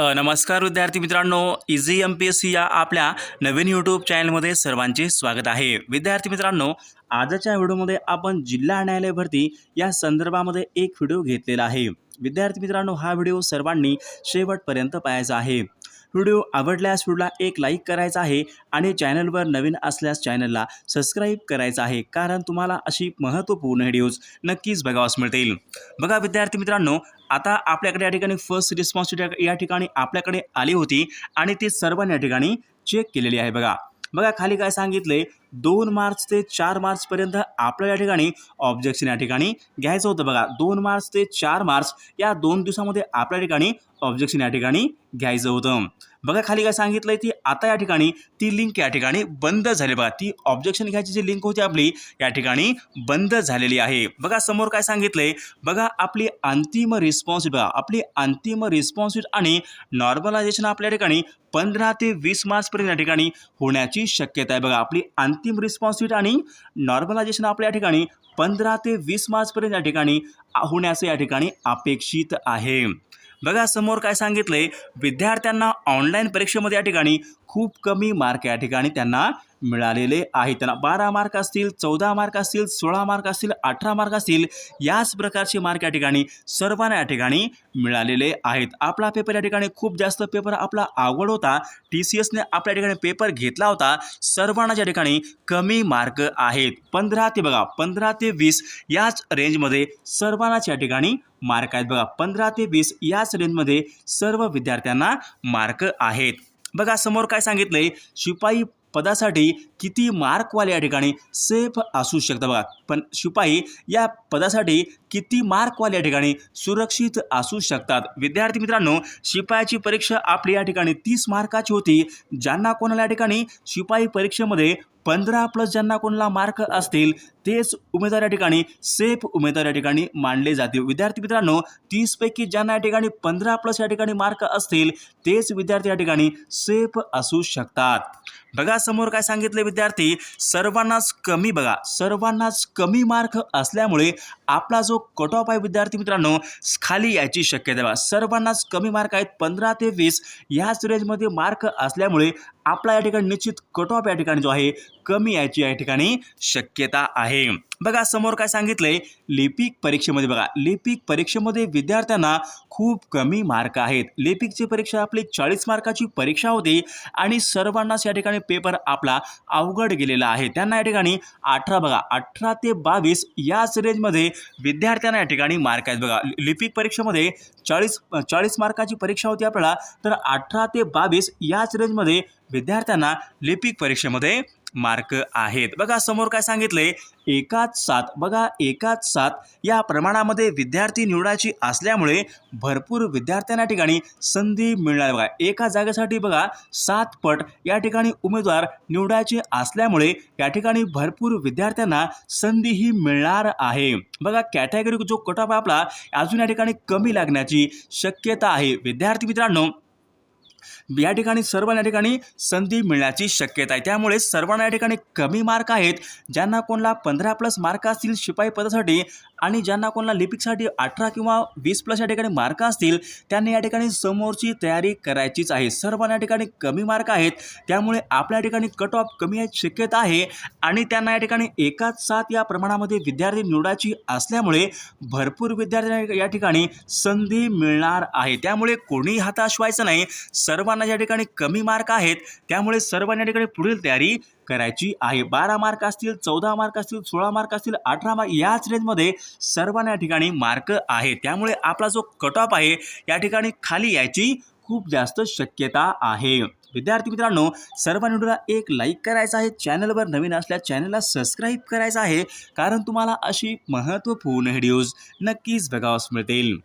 नमस्कार विद्यार्थी मित्रांनो easy M P S C या आपल्या नवीन यूट्यूब चॅनलमध्ये सर्वांचे स्वागत आहे. विद्यार्थी मित्रांनो आजच्या व्हिडिओमध्ये आपण जिल्हा न्यायालय भरती या संदर्भामध्ये एक व्हिडिओ घेतलेला आहे. विद्यार्थी मित्रांनो हा व्हिडिओ सर्वांनी शेवटपर्यंत पाहायचा आहे. व्हिडिओ आवडल्यास व्हिडिओला एक लाईक करायचा आहे आणि चॅनलवर नवीन असल्यास चॅनलला सबस्क्राईब करायचं आहे कारण तुम्हाला अशी महत्त्वपूर्ण व्हिडिओज नक्कीच बघावास मिळतील. बघा विद्यार्थी मित्रांनो आता आपल्याकडे या ठिकाणी फर्स्ट रिस्पॉन्सिबिलिटी या ठिकाणी आपल्याकडे आली होती आणि ती सर्वांनी या ठिकाणी चेक केलेली आहे बघा. बघा खाली काय सांगितले दोन मार्च ते चार मार्चपर्यंत आपल्याला या ठिकाणी ऑब्जेक्शन या ठिकाणी घ्यायचं होतं बघा. दोन मार्च ते चार मार्च या दोन दिवसामध्ये आपल्या ठिकाणी ऑब्जेक्शन या ठिकाणी घ्यायचं होतं. बघा खाली काय सांगितलंय ती. आता या ठिकाणी ती लिंक या ठिकाणी बंद झाली. बघा ती ऑब्जेक्शन घ्यायची जी लिंक होती आपली या ठिकाणी बंद झालेली आहे. बघा समोर काय सांगितलंय? बघा आपली अंतिम रिस्पॉन्स बघा आपली अंतिम रिस्पॉन्स आणि नॉर्मलायझेशन आपल्या ठिकाणी पंधरा ते वीस मार्चपर्यंत या ठिकाणी होण्याची शक्यता आहे. बघा आपली अंतिम रिस्पॉन्स आणि नॉर्मलायझेशन आपल्या या ठिकाणी पंधरा ते वीस मार्चपर्यंत या ठिकाणी होण्याचं या ठिकाणी अपेक्षित आहे. बघा समोर काय सांगितलंय? विद्यार्थ्यांना ऑनलाईन परीक्षेमध्ये या ठिकाणी खूप कमी मार्क या ठिकाणी त्यांना मिळालेले आहेत. त्यांना बारा मार्क असतील चौदा मार्क असतील सोळा मार्क असतील अठरा मार्क असतील याच प्रकारचे मार्क या ठिकाणी सर्वांना या ठिकाणी मिळालेले आहेत. आपला पेपर या ठिकाणी खूप जास्त पेपर आपला आवड होता. टी सी एसने आपल्या ठिकाणी पेपर घेतला होता. सर्वांना या ठिकाणी कमी मार्क आहेत. पंधरा ते बघा पंधरा ते वीस याच रेंजमध्ये सर्वांनाच या ठिकाणी मार्क आहेत. बघा पंधरा ते वीस याच रेंजमध्ये सर्व विद्यार्थ्यांना मार्क आहेत. बघा समोर काय सांगितलंय? शिपाई पदासाठी किती मार्कवाले या ठिकाणी सेफ असू शकतं बघा. पण शिपाई या पदासाठी किती मार्कवाले या ठिकाणी सुरक्षित असू शकतात? विद्यार्थी मित्रांनो शिपायाची परीक्षा आपली या ठिकाणी तीस मार्काची होती. ज्यांना कोणाला या ठिकाणी शिपाई परीक्षेमध्ये पंधरा प्लस ज्यांना कोणाला मार्क असतील तेच उमेदवार या ठिकाणी सेफ उमेदवार या ठिकाणी मानले जातील. विद्यार्थी मित्रांनो तीसपैकी ज्यांना या ठिकाणी पंधरा प्लस या ठिकाणी मार्क असतील तेच विद्यार्थी या ठिकाणी सेफ असू शकतात. बघा समोर काय सांगितले विद्यार्थी? सर्वांनाच कमी बघा. सर्वांनाच कमी मार्क असल्यामुळे आपला जो कट ऑफ आहे विद्यार्थी मित्रांनो खाली यायची शक्यता बघा. सर्वांनाच कमी मार्क आहेत पंधरा ते वीस ह्याच रेंजमध्ये मार्क असल्यामुळे आपला या ठिकाणी निश्चित कट ऑफ या ठिकाणी जो आहे कमी यायची या ठिकाणी शक्यता आहे. बघा समोर काय सांगितलंय? लिपिक परीक्षेमध्ये बघा लिपिक परीक्षेमध्ये विद्यार्थ्यांना खूप कमी मार्क आहेत. लिपिकची परीक्षा आपली चाळीस मार्काची परीक्षा होती आणि सर्वांनाच या ठिकाणी पेपर आपला अवघड गेलेला आहे. त्यांना या ठिकाणी अठरा बघा अठरा ते बावीस याच रेंजमध्ये विद्यार्थ्यांना या ठिकाणी मार्क आहेत. बघा लिपिक परीक्षेमध्ये चाळीस चाळीस मार्काची परीक्षा होती आपल्याला तर अठरा ते बावीस याच रेंजमध्ये विद्यार्थ्यांना लिपिक परीक्षेमध्ये मार्क आहेत. बघा समोर काय सांगितले एकाच सात बघा एकाच सात या प्रमाणामध्ये विद्यार्थी निवडायची असल्यामुळे भरपूर विद्यार्थ्यांना ठिकाणी संधी मिळणार. बघा एका जागेसाठी बघा सात पट या ठिकाणी उमेदवार निवडायचे असल्यामुळे या ठिकाणी भरपूर विद्यार्थ्यांना संधीही मिळणार आहे. बघा कॅटेगरी जो कट ऑफ आपला अजून या ठिकाणी कमी लागण्याची शक्यता आहे. विद्यार्थी मित्रांनो या ठिकाणी सर्वांना या ठिकाणी संधी मिळण्याची शक्यता आहे. त्यामुळे सर्वांना या ठिकाणी कमी मार्क आहेत. ज्यांना कोणाला पंधरा प्लस मार्क असतील शिपाई पदासाठी आणि ज्यांना कोणाला लिपिकसाठी अठरा किंवा वीस प्लस या ठिकाणी मार्क असतील त्यांनी या ठिकाणी समोरची तयारी करायचीच आहे. सर्वांना या ठिकाणी कमी मार्क आहेत. त्यामुळे आपल्या ठिकाणी कट ऑफ कमी यायची शक्यता आहे आणि त्यांना या ठिकाणी एकाच सात या प्रमाणामध्ये विद्यार्थी निवडायची असल्यामुळे भरपूर विद्यार्थ्यांना या ठिकाणी संधी मिळणार आहे. त्यामुळे कोणी हाताश व्हायचं नाही. सर्वांना या ठिकाणी कमी मार्क आहेत. त्यामुळे सर्वांना या ठिकाणी पुढील तयारी करायची आहे. बारा मार्क असतील चौदा मार्क असतील सोळा मार्क असतील अठरा मार्क याच रेंजमध्ये सर्वांना या ठिकाणी मार्क आहे त्यामुळे आपला जो कट ऑफ आहे या ठिकाणी खाली यायची खूप जास्त शक्यता आहे. विद्यार्थी मित्रांनो सर्व व्हिडिओला एक लाईक करायचा आहे. चॅनलवर नवीन असल्यास चॅनलला सबस्क्राईब करायचं आहे. कारण तुम्हाला अशी महत्त्वपूर्ण व्हिडिओज नक्कीच बघावास मिळतील.